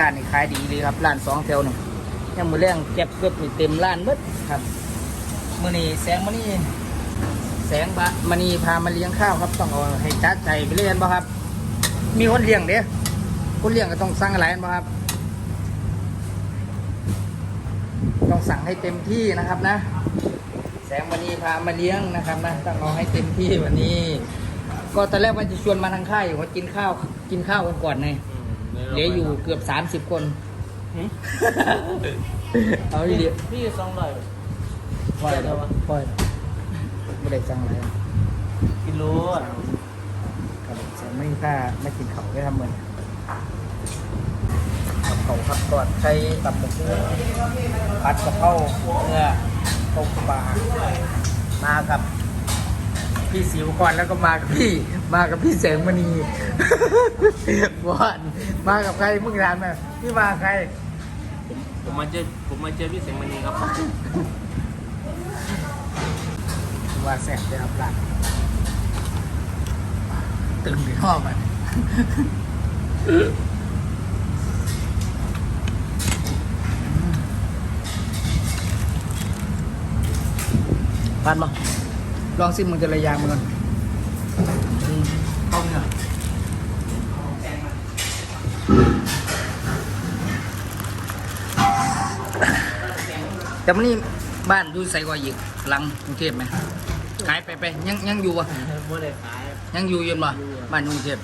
ร้านนี่ขายดีเลยครับร้านสองแถวนี่ยังมือแรงเก็บเกือบนี่เต็มร้านเบิดครับมือนี้แสงมันนี่แสงบะมันนี่พามาเลี้ยงข้าวครับต้องเอาให้จัดใจไปเรียนบ่ครับ มีคนเลี้ยงเด้คนเลี้ยงก็ต้องสั่งอะไรบ่ครับ ต้องสั่งให้เต็มที่นะครับนะ แสงวันนี้พามาเลี้ยงนะครับนะต้องเอาให้เต็มที่วันนี้ ก็ตอนแรกว่าจะชวนมาทางค่ายอยู่ว่ากินข้าวกินข้าวกันก่อนไง เหลืออยู่เกือบสามสิบคนเอาดีพี่สองร้อยๆพ่อยแล้วพ่อยไม่ได้สั่งอะไรกิโลอะครับแสงไม่ค่าไม่กินเขาได้ทำเหมือนกับเขาครับก่อนใช้ตับหมูผัดกะเพราเนื้อต้มปลามากับพี่สิวก่อนแล้วก็มากับพี่ มากับพี่แสงมณีบอนมากับใครมึงถามไหมพี่มาใคร ผมผมมาเจอผมมาเจอพี่เสียงมณีครับว่าแสงได้รับหลักตึงไปห้อมันปันมาลองซิมึงจะระยางมึงก่อนอืม เข้าเนี่ยแต่มันนี่บ้านอยู่ใส่กว่าอีกหลังกรุงเทพไหมขายไปไปยังยังอยู่วะไม่ได้ขายยังอยู่อยืนบ่บ้านอยู่กรุงเทพ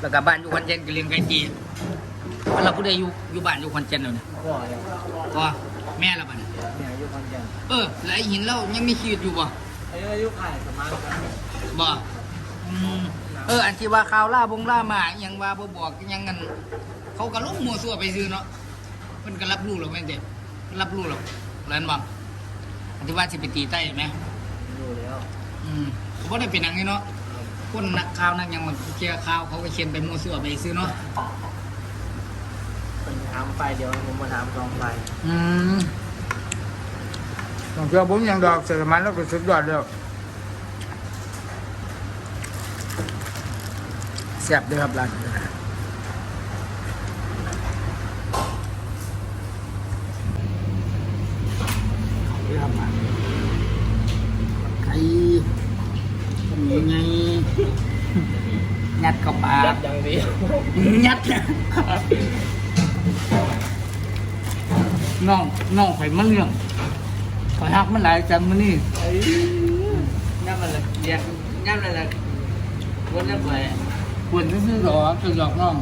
แล้วก็บ้านอยู่ขอนแก่นก็เลี้ยงไก่จีมันเราผู้ใดอยู่อยู่บ้านอยู่ขอนแก่นแล้วเนี่ยพ่อเนี่ยก็แม่ละบ้านยเนี่ยอายุคอนแก่นเออแล้วไอ้หินเรายังมีชีวิตอยู่บ่อายุอายุขายสมาร์ทครับบ่อืม เออ อันที่ว่าข่าวล่าบงล่ามาอหยังว่าบ่บอกอหยังงั้นเขาก็ลงมั่วซั่วไปซื้อเนาะเพิ่นก็รับรู้หรอกแม่นเด้รับรู้หรอกแล้วนั่นบ่อันที่ว่าสิไปตีใต้ไหมอยู่แล้วอืมบ่ได้เป็นหยังนี่เนาะคนนักข่าวนักหยังมันเคลียร์ข่าวเขาก็เขียนไปมั่วซั่วไปซื้อเนาะเป็นถามไฟเดียวผมมาถามสองไฟอืมต้องเชื่อผมอย่างดอกเสือมันแล้วก็สุดยอดแล้ว ซ่บด้วยครับร้านนี้เรื่องมาไข่ทำยังไงงัดเข้าปากดอย่างเดียวงัดน้องน้องไข่มันเรื่องข่อยหักมันหลายจังมันนี่ย่ำมันเลยเรียกย่ำเลยเลยวันนี้ไป ควรซื้อหรอจะหยอกน้อง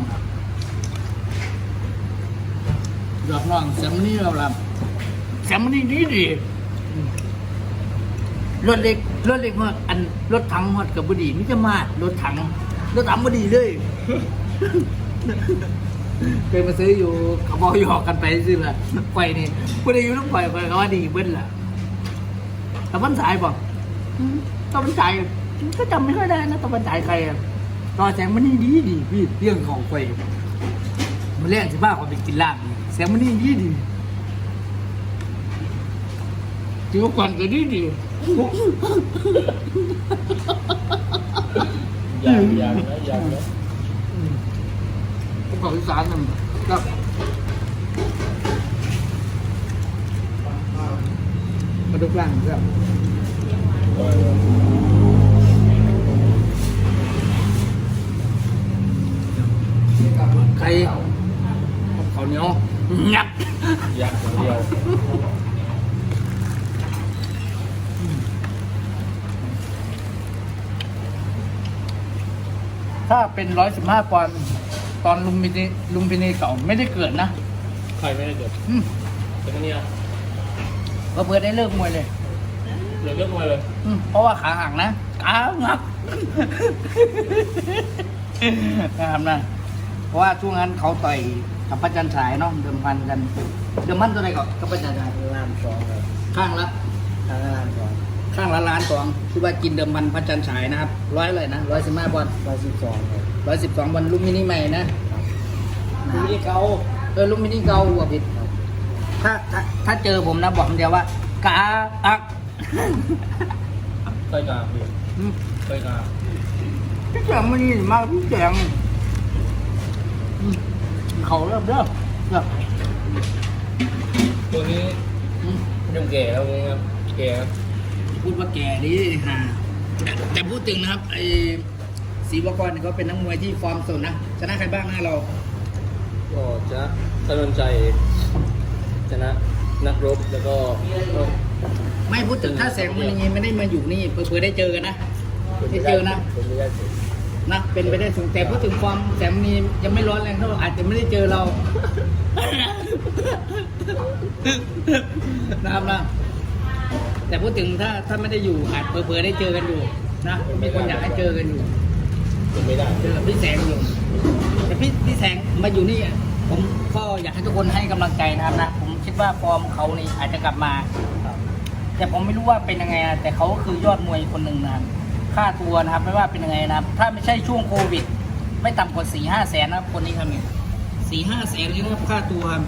หยอกน้องแซมนี่เราละแซมนี่ดีดีรถเล็กรถเล็กมากอันรถถังฮอดกับบุดีมิจะมารถถังรถถังบุดีเลยเคยมาซื้ออยู่เขาบอกหยอกกันไปซื้อละไฟนี่บุดีอยู่ต้องไฟไฟเขาว่าดีเบิ้ลล่ะแต่มันสายบอกตอนมันจ่ายก็จำไม่ค่อยได้นะตอนมันจ่ายใครอะ ตอแสงมันนี่ดีดีพี่เรื่องของไฟมันเรื่องสิบ้าความเป็นกินลาบนี่แสงมันนี่ดีดีจิวก่อนก็ดีดีอย่างอย่างนะอย่างนะผมบอกอีสานนั่นครับมาดูกลางครับใครเขาวเหนียวงัด อย่างเดียวถ้าเป็นร้อยสิบห้าปอนด์ตอนลุมพินีลุมพินีเก่าไม่ได้เกิดนะใครไม่ได้เกิดอืมเป็นเนี่ยก็เพื่อได้เลิกมวยเลยเหลือเรื่องมาเลยอืมเพราะว่าขาหักนะขาหักนะครับนะเพราะว่าช่วงนั้นเขาต่อยกับพระจันทร์ฉายเนาะเดิมพันกันเดิมพันตัวไหนก่อนกับพระจันทร์ฉายล้านสองเลยข้างละทางล้านสองข้างละล้านสองคือว่ากินเดิมพันพระจันทร์ฉายนะครับร้อยเลยนะร้อยสิบห้าบอลร้อยสิบสองเลยร้อยสิบสองบอลลูกมินิใหม่นะดูที่เขาเออลูกมินิเกาหัวผิดถ้าถ้าถ้าเจอผมนะบอกคำเดียวว่ากาอักเคยกาพี่อืมเคยกาพี่แจงมันนี่มากพี่แจงอืมเขาเริ่มเริ่มเริ่ม ตัวนี้อืมยังแก่แล้วครับแก่ครับพูดว่าแก่นี่ฮะแต่พูดถึงนะครับไอ้ศรีวกรเนี่ยก็เป็นนักมวยที่ฟอร์มสดนะชนะใครบ้างนะเรา ก็ชนะถนนใจชนะนักรบแล้วก็ก็ไม่พูดถึงถ้าแสงมณีไม่ได้มาอยู่นี่เผื่อๆได้เจอกันนะได้เจอนะ ผมไม่ได้เจอนะเป็นไปได้สูงแต่พูดถึงความแสงมณียังไม่ร้อนแรงเท่าอาจจะไม่ได้เจอเรา นะครับนะแต่พูดถึงถ้าถ้าไม่ได้อยู่อาจเผื่อๆได้เจอกันอยู่นะมีคนอยากให้เจอกันอยู่ผมไม่ได้เจอกับพี่แสงอยู่แต่พี่พี่แสงมาอยู่นี่อะผมก็อยากให้ทุกคนให้กำลังใจนะครับนะผมคิดว่าฟอร์มเขานี่อาจจะกลับมาแต่ผมไม่รู้ว่าเป็นยังไงนะแต่เขาก็คือยอดมวยคนหนึ่งนะครับค่าตัวนะครับ ไม่ว่าเป็นยังไงนะครับ ถ้าไม่ใช่ช่วงโควิด ไม่ต่ำกว่าสี่ห้าแสนนะครับคนนี้ครับเนี่ย สี่ห้าแสนเลยนะครับค่าตัวครับ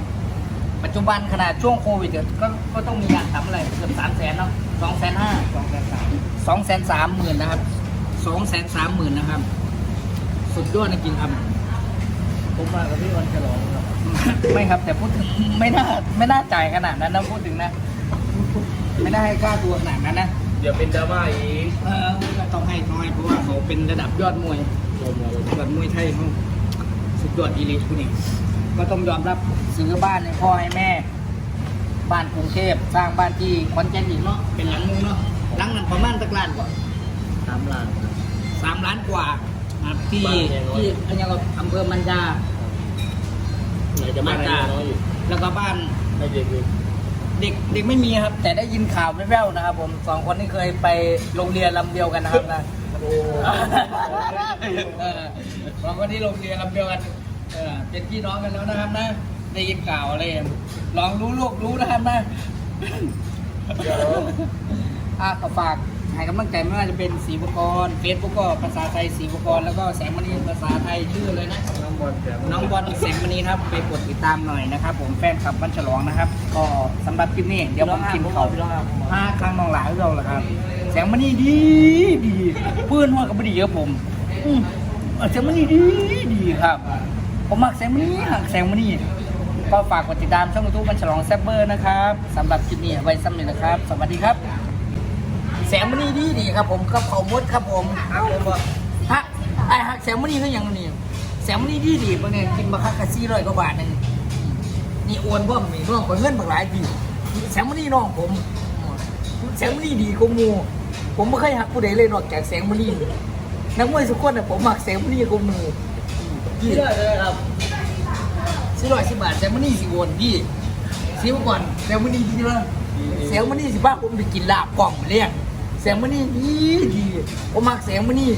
ปัจจุบันขนาดช่วงโควิดเนี่ยก็ก็ต้องมีงานทำอะไรเกือบสามแสนเนาะสองแสนห้าสองแสนสามสองแสนสามหมื่นนะครับสองแสนสามหมื่นนะครับ สุดยอดจริงๆครับผมมากับพี่วันฉลองครับไม่ครับ แต่พูดถึงไม่น่าไม่น่าจ่ายขนาดนั้นนะพูดถึงนะ ไม่น่าให้ค่าตัวขนาดนั้นนะเดี๋ยวเป็นดราม่าอีกเออก็ต้องให้ต้องให้เพราะว่าเขาเป็นระดับยอดมวยยอมรับยอดมวยไทยเขา สุดยอดอีลิทคุณนี่ก็ต้องยอมรับซื้อบ้านให้พ่อให้แม่ บ้านกรุงเทพสร้างบ้านที่คอนเจนอีกเนาะเป็นหลังนึงเนาะหลังนั้นประมาณตักล้านกว่าสามล้านครับสามล้านกว่านะครับที่ที่อันนี้ก็อำเภอมันจาไหนจะมาได้น้อยอยู่แล้วก็บ้านไม่เด็กอยู่เด็กเด็กไม่มีครับ แต่ได้ยินข่าวแว่วๆนะครับ ผมสองคนที่เคยไปโรงเรียนลำเดียวกันนะครับนะโอ้ เออสองคนที่โรงเรียนลำเดียวกันเออเป็นพี่น้องกันแล้วนะครับนะได้ยินข่าวอะไรลองรู้ลูกรู้นะครับนะเดี๋ยวอะก็ฝากให้กำลังใจไม่ว่าจะเป็นสีบุกรเฟซบุ๊กก็ภาษาไทยสีบุกรแล้วก็แสงมณีภาษาไทยชื่อเลยนะน้องบอลแถมน้องบอลแสงมณีครับไปกดติดตามหน่อยนะครับ ผมแฟนคลับวันฉลองนะครับ ก็สำหรับคลิปนี้เดี๋ยวผมกินเขาพี่น้องครับห้าครั้งน้องหลายเราแหละครับ แสงมณีดีดีเพื่อนว่าก็ไม่ดีครับผม อืมเออแสงมณีดีดีครับ ผมมักแสงมณีหักแสงมณีก็ฝากกดติดตามช่องยูทูบวันฉลองแซบเบอร์นะครับสำหรับคลิปนี้ไว้ซ้ำเลยนะครับ สวัสดีครับ แสงมณีดีดีครับ ผมกับเขามดครับผมครับผมฮะไอ้ฮักแซมมอนี่คืออย่างนี้แซมมอนี่ดีดีบางเนี่ยกินมาคักกะซี่ร้อยกว่าบาทหนึงนี่โอนพ่มนี่น้องคนเงินบางหลายปีแซมมอนี่น้องผมแซมมอนี่ดีกว่ามูผมไม่เคยหักผู้ใดเลยนอกจากแซมมอ นี่นักมวยสุกคนน่ะผมหักแซมมอนี่กว่าหมูพี่ด้วยเลยครับสี่ร้อยสิบบาทแซมมอนี่สิโอนพี่ซื้อมาก่อนแซมมอนี่ดีเลยแซมมอนี่สิบ้าผมไปกินลาบกล่องเลี้ยงแซมมอนี่ดีดีผมหักแซมมอนี่